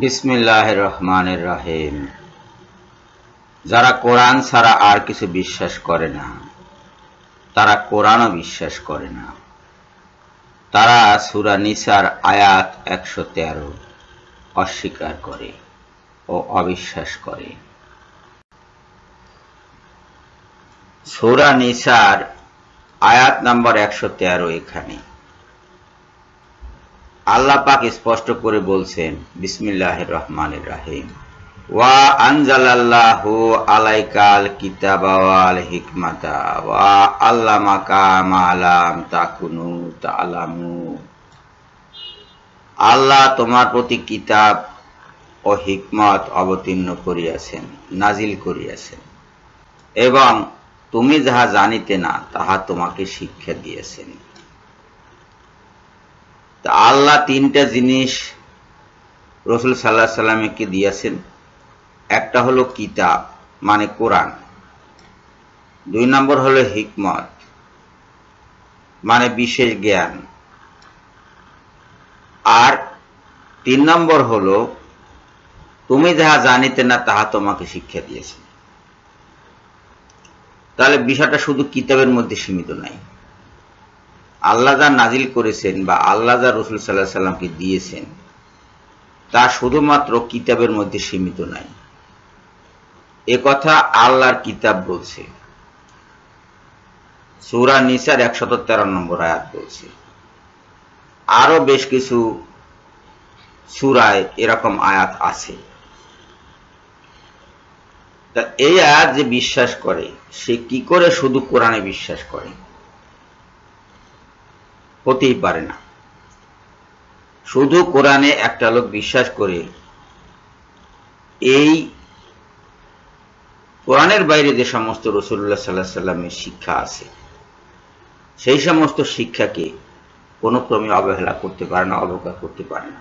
বিসমিল্লাহ রহমানের রাহিম। যারা কোরআন ছাড়া আর কিছু বিশ্বাস করে না, তারা কোরআনও বিশ্বাস করে না। তারা সুরা নিসার আয়াত একশো তেরো অস্বীকার করে ও অবিশ্বাস করে। সুরা নিসার আয়াত নম্বর একশো তেরো এখানে। আল্লাহ পাক স্পষ্ট করে বলছেন বিসমিল্লাহ রহমানের রাহিম। ওয়া আলাইকাল হিকমাতা ওয়া আল্লামাকা তাকুনু আল্লাহ তোমার প্রতি কিতাব ও হিকমত অবতীর্ণ করিয়াছেন, নাজিল করিয়াছেন। এবং তুমি যাহা জানিতে না, তাহা তোমাকে শিক্ষা দিয়েছেন। তা আল্লাহ তিনটা জিনিস রসুল সাল্লাহ সাল্লামকে দিয়েছেন। একটা হলো কিতাব মানে কোরআন। দুই নম্বর হলো হিকমত মানে বিশেষ জ্ঞান। আর তিন নম্বর হলো, তুমি যাহা জানিতে না তাহা তোমাকে শিক্ষা দিয়েছে। তাহলে বিষয়টা শুধু কিতাবের মধ্যে সীমিত নাই। আল্লাহ যা নাজিল করেছেন বা আল্লাহ যা রসুল সাল্লাহ সাল্লামকে দিয়েছেন, তা শুধুমাত্র কিতাবের মধ্যে সীমিত নাই। এ কথা আল্লাহর কিতাব বলছে। সুরা নিসার একশত তেরো নম্বর আয়াত বলছে। আরও বেশ কিছু সুরায় এরকম আয়াত আছে। তা এই আয়াত যে বিশ্বাস করে, সে কি করে শুধু কোরআনে বিশ্বাস করে? হতেই পারে না। শুধু কোরআনে একটা লোক বিশ্বাস করে, এই কোরআনের বাইরে যে সমস্ত রসুল্লাহ সাল্লাহ সাল্লামের শিক্ষা আছে, সেই সমস্ত শিক্ষাকে কোনো ক্রমে অবহেলা করতে পারে না, অবজ্ঞা করতে পারে না।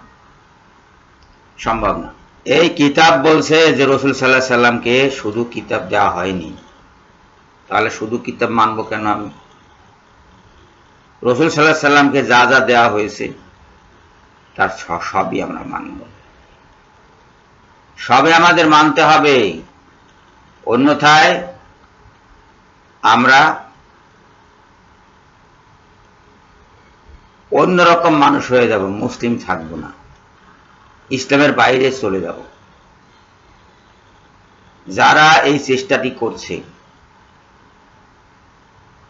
সম্ভব না। এই কিতাব বলছে যে রসুল সাল্লাহ সাল্লামকে শুধু কিতাব দেওয়া হয়নি। তাহলে শুধু কিতাব মানবো কেন আমি? রসুল সাল্লাহ সাল্লামকে যা যা দেওয়া হয়েছে, তার সবই আমরা মানব। সবে আমাদের মানতে হবে। অন্যথায় আমরা অন্যরকম মানুষ হয়ে যাব, মুসলিম থাকব না। ইসলামের বাইরে চলে যাব। যারা এই চেষ্টাটি করছে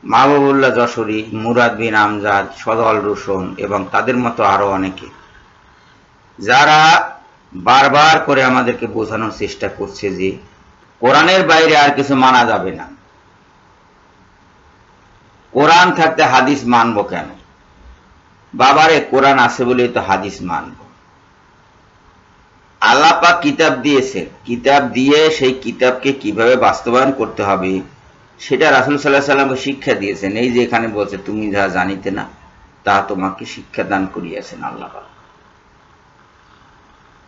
মাহবুবুল্লাহ যশোরী, মুরাদ বিন আমজাদ, সদল রোশন এবং তাদের মতো আরও অনেকে। যারা বারবার করে আমাদেরকে বোঝানোর চেষ্টা করছে যে কোরআনের বাইরে আর কিছু মানা যাবে না। কোরআন থাকতে হাদিস মানব কেন? বাবারে, কোরআন আছে বলেই তো হাদিস মানব। আল্লাপা কিতাব দিয়েছে। কিতাব দিয়ে সেই কিতাবকে কীভাবে বাস্তবায়ন করতে হবে? সেটা রাসুল সাল্লাহ সাল্লামকে শিক্ষা দিয়েছেন। এই যে এখানে বলছে, তুমি যা জানিতে না, তা তোমাকে শিক্ষা দান করিয়াছেন আল্লাহ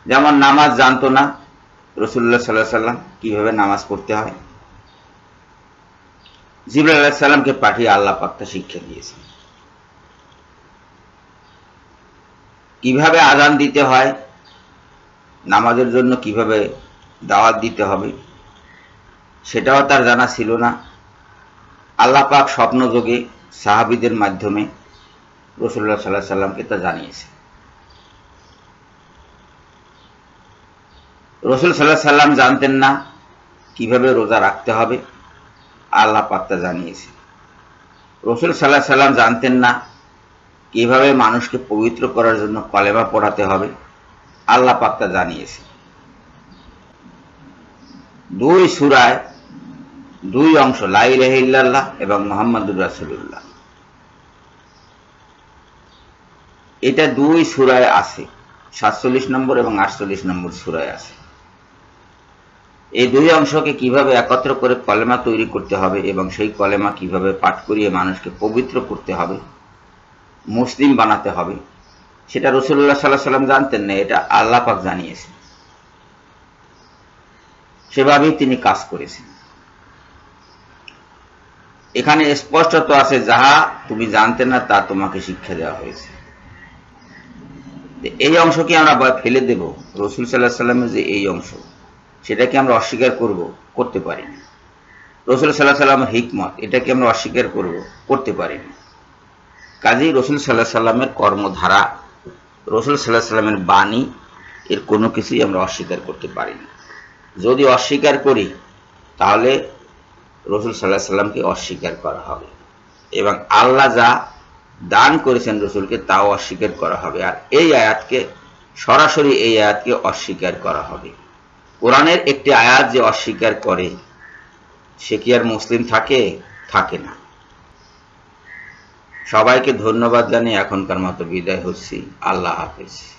যেমন নামাজ জানতো না রসুল্লাহ সাল্লাহ সাল্লাম কীভাবে নামাজ পড়তে হয়? জিবুল আল্লাহ সাল্লামকে পাঠিয়ে আল্লাহ পাক্তা শিক্ষা দিয়েছেন। কীভাবে আদান দিতে হয়? নামাজের জন্য কীভাবে দাওয়াত দিতে হবে? সেটাও তার জানা ছিল না। আল্লাহ পাক স্বপ্নযোগে সাহাবিদের মাধ্যমে রসুল্লাহ সাল্লাহ সাল্লামকে তা জানিয়েছে। রসুল সাল্লাহ সাল্লাম জানতেন না কীভাবে রোজা রাখতে হবে, আল্লাহ পাক তা জানিয়েছে রসুল সাল্লাহ সাল্লাম জানতেন না কীভাবে মানুষকে পবিত্র করার জন্য কলেমা পড়াতে হবে, আল্লাহ পাক তা জানিয়েছে দুই সুরায় দুই অংশ লাই রেহিল্লাহ এবং মোহাম্মদুর রাসুল্লাহ এটা দুই সুরায় আছে, সাতচল্লিশ নম্বর এবং আটচল্লিশ নম্বর সুরায় আছে। এই দুই অংশকে কীভাবে একত্র করে কলেমা তৈরি করতে হবে এবং সেই কলেমা কীভাবে পাঠ করিয়ে মানুষকে পবিত্র করতে হবে, মুসলিম বানাতে হবে, সেটা রসুল্লাহ সাল্লাহ সাল্লাম জানতেন না, এটা আল্লাহ পাক জানিয়েছেন। সেভাবেই তিনি কাজ করেছেন। এখানে স্পষ্টত আছে যাহা তুমি জানতে না, তা তোমাকে শিক্ষা দেওয়া হয়েছে। এই অংশকে আমরা ফেলে দেব, রসুল সাল্লাহ সাল্লামের যে এই অংশ। সেটাকে আমরা অস্বীকার করব, করতে পারি না রসুল সাল্লাহ সাল্লামের হিকমত, এটাকে আমরা অস্বীকার করব, করতে পারি না কাজেই রসুল সাল্লাহ সাল্লামের কর্মধারা, রসুল সাল্লাহ সাল্লামের বাণী, এর কোনো কিছুই আমরা অস্বীকার করতে পারি না যদি অস্বীকার করি, তাহলে রসুল সাল্লাহ সাল্লামকে অস্বীকার করা হবে। এবং আল্লাহ যা দান করেছেন রসুলকে তাও অস্বীকার করা হবে। আর এই আয়াতকে, সরাসরি এই আয়াতকে অস্বীকার করা হবে। কোরআনের একটি আয়াত যে অস্বীকার করে, সে কি আর মুসলিম থাকে? থাকে না। সবাইকে ধন্যবাদ জানিয়ে এখনকার মতো বিদায় হচ্ছি। আল্লাহ হাফেজ।